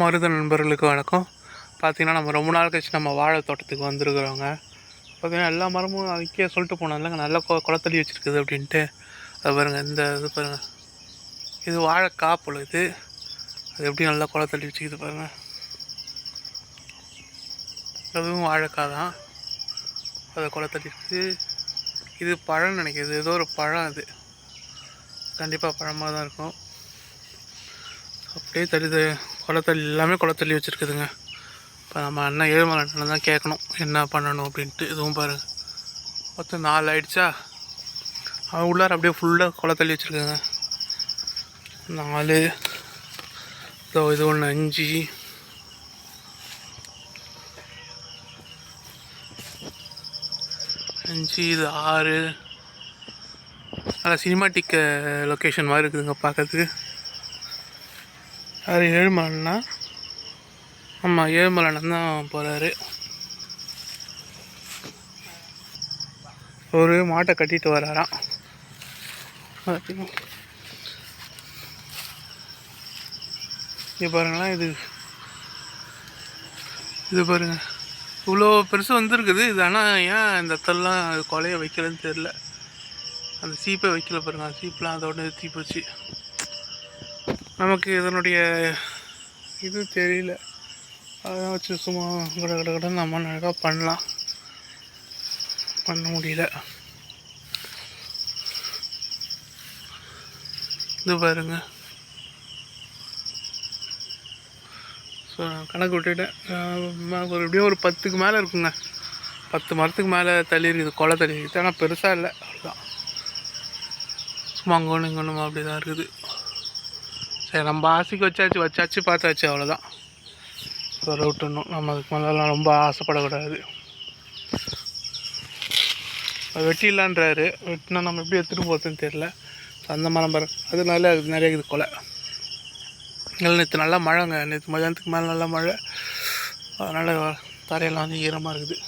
மருத நண்பர்களுக்கு வணக்கம். பார்த்திங்கன்னா நம்ம ரொம்ப நாள் கழிச்சு நம்ம வாழை தோட்டத்துக்கு வந்திருக்கிறோங்க. பார்த்திங்கன்னா எல்லா மரமும் அதுக்கே சொல்லிட்டு போனதில்லைங்க இல்லைங்க நல்ல கொ குளத்தடி வச்சுருக்குது அப்படின்ட்டு. அது பாருங்க இந்த இது பாருங்கள் இது வாழை காப்புல இது. அது எப்படி நல்லா குளத்தடி வச்சுக்குது பாருங்கள் அதுவும் வாழைக்காய் தான். அதை குளத்தடி இருக்குது இது பழம் நினைக்கிது ஏதோ ஒரு பழம் அது. கண்டிப்பாக பழமாக தான் இருக்கும். அப்படியே தள்ளி குளத்தள்ளி எல்லாமே குளத்தள்ளி வச்சுருக்குதுங்க. இப்போ நம்ம அண்ணன் ஏழுமலை அண்ணன் தான் கேட்கணும் என்ன பண்ணணும் அப்படின்ட்டு இதுவும் பாருங்கள் மொத்தம் நாலு ஆயிடுச்சா? அவன் உள்ளார அப்படியே ஃபுல்லாக குளத்தள்ளி வச்சுருக்குங்க. நாலு இதோ இது ஒன்று அஞ்சு. அஞ்சு இது ஆறு. நல்லா சினிமாட்டிக் லொக்கேஷன் மாதிரி இருக்குதுங்க பார்க்கறதுக்கு. யார் ஏழுமலைன்னா? ஆமாம் ஏழுமலைன்னு தான் போகிறாரு ஒரு மாட்டை கட்டிட்டு வராராம். இது பாருங்களேன் இது. இது பாருங்க. இவ்வளோ பெருசு வந்திருக்குது. இது ஆனால் ஏன் இந்த தல்லாம் கொலையை வைக்கலன்னு தெரில அந்த சீப்பை வைக்கல பாருங்க. சீப்பெலாம் சீப்லாம் அதோட தீ போச்சு. நமக்கு இதனுடைய இது தெரியல. அதெல்லாம் வச்சு சும்மா கட கட கடன் நம்ம அழகாக பண்ணலாம். பண்ண முடியல. இது பாருங்க. ஸோ நான் கணக்கு விட்டுட்டேன். ஒரு எப்படியும் ஒரு பத்துக்கு மேலே இருக்குங்க. பத்து மரத்துக்கு மேலே தள்ளி இருக்குது. கொலை தள்ளி இருக்குது. ஆனால் பெருசாக இல்லை. அவ்வளோதான் சும்மா அங்கே ஒன்று இங்கே ஒன்றுமா அப்படி தான் இருக்குது. சரி நம்ம ஆசைக்கு வச்சாச்சு வச்சாச்சு பார்த்தாச்சு அவ்வளோதான் வர விட்டுணும் நம்ம அதுக்கு மேலெலாம் ரொம்ப ஆசைப்படக்கூடாது. வெட்டிடலான்றாரு. வெட்டினா நம்ம எப்படி எடுத்துகிட்டு போகிறதுன்னு தெரில அந்த மரம் பாரு அதனால அது நிறைய இருக்குது கொலை. இல்லை நேற்று நல்லா மழைங்க. நேற்று மதியானத்துக்கு மேலே நல்லா மழை. அதனால் தரையெல்லாம் வந்து ஈரமாக இருக்குது.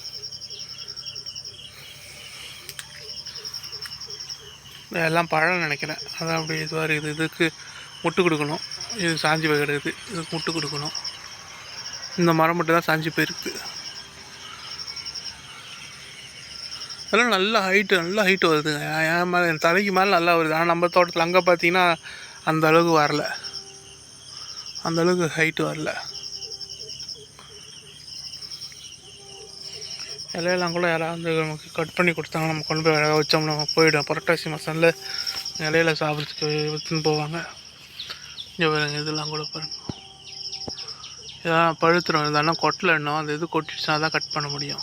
எல்லாம் பழம் நினைக்கிறேன். அதான் அப்படி இதுவாக இருக்குது. இதுக்கு முட்டு கொடுக்கணும். இது சாஞ்சி போய் கிடக்குது இதுக்கு முட்டு கொடுக்கணும். இந்த மரம் மட்டும் தான் சாஞ்சி போயிருக்கு. அதெல்லாம் நல்ல ஹைட்டு நல்ல ஹைட்டு வருதுங்க என் மேலே என் தலைக்கு மேலே நல்லா வருது. ஆனால் நம்ம தோட்டத்தில் அங்கே பார்த்தீங்கன்னா அந்த அளவுக்கு வரல. அந்த அளவுக்கு ஹைட்டு வரல. இலையெல்லாம் கூட யாராவது நமக்கு கட் பண்ணி கொடுத்தாங்க நம்ம கொண்டு போய் அழகாக வச்சோம்னா நம்ம போயிடும். புரட்டாசி மாதம்ல இலையில சாப்பிட்றதுக்கு எடுத்துன்னு போவாங்க. இங்கே பாருங்கள் இதெல்லாம் கூட பாருங்கள் இதெல்லாம் பழுத்துரும். இதெல்லாம் கொட்டல இன்னும் அந்த இது கொட்டிடுச்சுன்னா தான் கட் பண்ண முடியும்.